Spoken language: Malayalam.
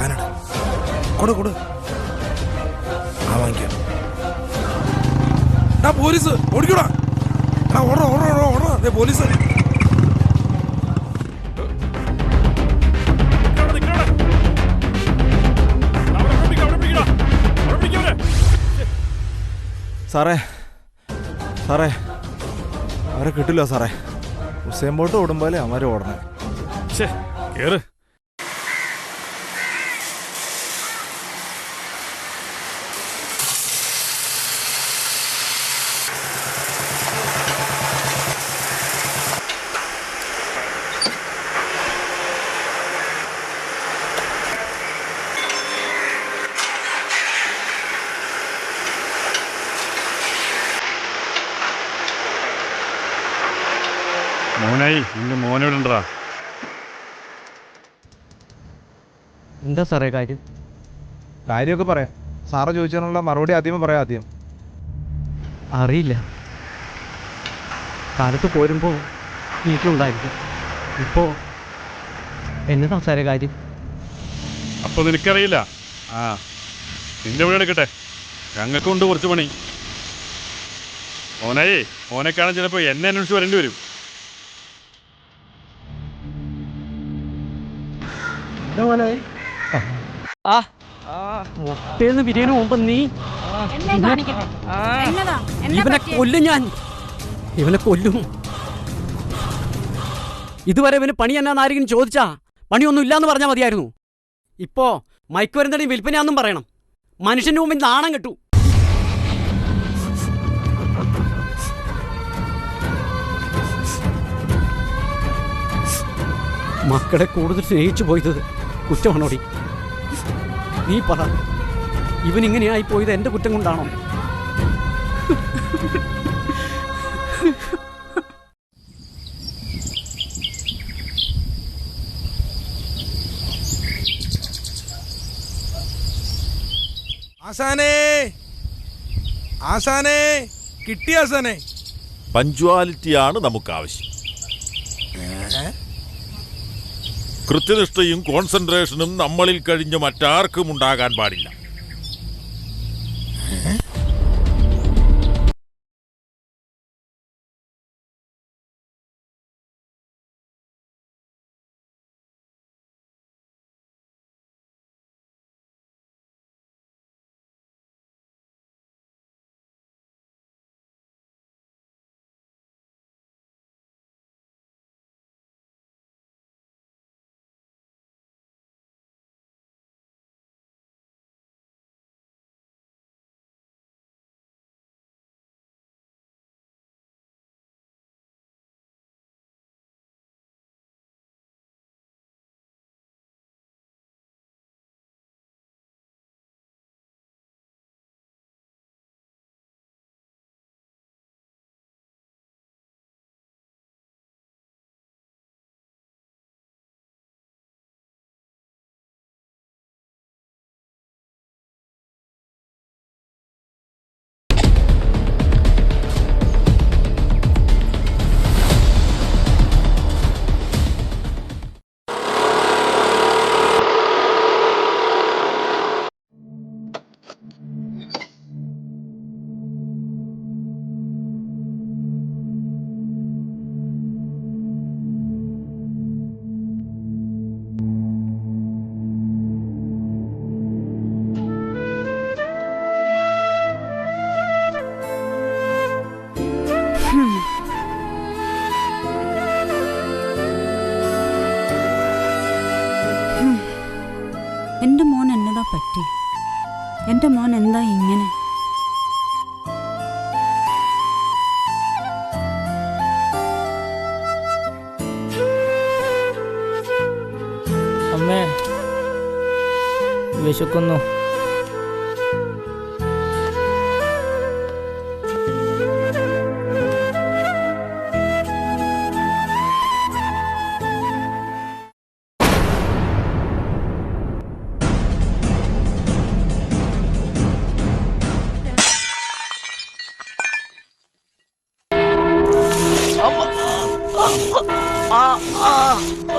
സാധനം കൊടു കൊടു. ആ വാങ്ങിക്കാം. പോലീസ് ഓടിക്കൂടാ. ആ ഓടോ ഓടോ ഓടോ ഓടോ അതെ പോലീസ്. സാറേ സാറേ അവരെ കിട്ടില്ല സാറേ. ഹുസൈൻ ബോട്ട് ഓടുമ്പോലെ അവരെ ഓടണം. കേറ്. മോനായി നിന്റെ മോനോട് ഉണ്ടടാ എന്താ സാറേ കാര്യം? കാര്യമൊക്കെ പറയാം. സാറ് ചോദിച്ചതിനുള്ള മറുപടി ആദ്യമേ പറയാം ആദ്യം. അറിയില്ല. കാലത്ത് പോരുമ്പോൾ വീട്ടിലുണ്ടായിരിക്കും ഇപ്പോ എന്നതാ സാറേ കാര്യം? അപ്പൊ നിനക്കറിയില്ല? ആ നിന്റെ വീട് എടുക്കട്ടെ. ഞങ്ങൾക്കുണ്ട് കുറച്ച് പണി. മോനായി മോനെ കാണാൻ ചിലപ്പോൾ എന്നെ അന്വേഷിച്ച് വരേണ്ടി വരും. ആ. മുട്ടേന്ന് പിരിയന് മുമ്പ് നീ. ഇവനെ? കൊല്ലും ഞാൻ. ഇവനെ കൊല്ലും. ഇതുവരെ ഇവന് പണി എന്നാന്ന് ആരെങ്കിലും ചോദിച്ചാ പണിയൊന്നും ഇല്ലാന്ന് പറഞ്ഞാൽ മതിയായിരുന്നു. ഇപ്പോ മയക്ക് വരുന്നതിന് വിൽപ്പനയാന്നും പറയണം. മനുഷ്യന്റെ മുമ്പിൽ നാണം കെട്ടു. മക്കളെ കൂടുതൽ സ്നേഹിച്ചു പോയത് കുറ്റമാണോടി? നീ പറ. ഇവൻ ഇങ്ങനെയായി പോയത് എന്റെ കുറ്റം കൊണ്ടാണോ? ആസാനേ. ആസാനേ. കിട്ടിയാസാനേ പഞ്ച്വാലിറ്റിയാണ് നമുക്ക് ആവശ്യം കൃത്യനിഷ്ഠയും കോൺസെൻട്രേഷനും നമ്മളിൽ കഴിഞ്ഞ് മറ്റാർക്കും ഉണ്ടാകാൻ പാടില്ല. എന്റെ മോൻ എന്താ ഇങ്ങനെ? വിശക്കുന്നു. 啊。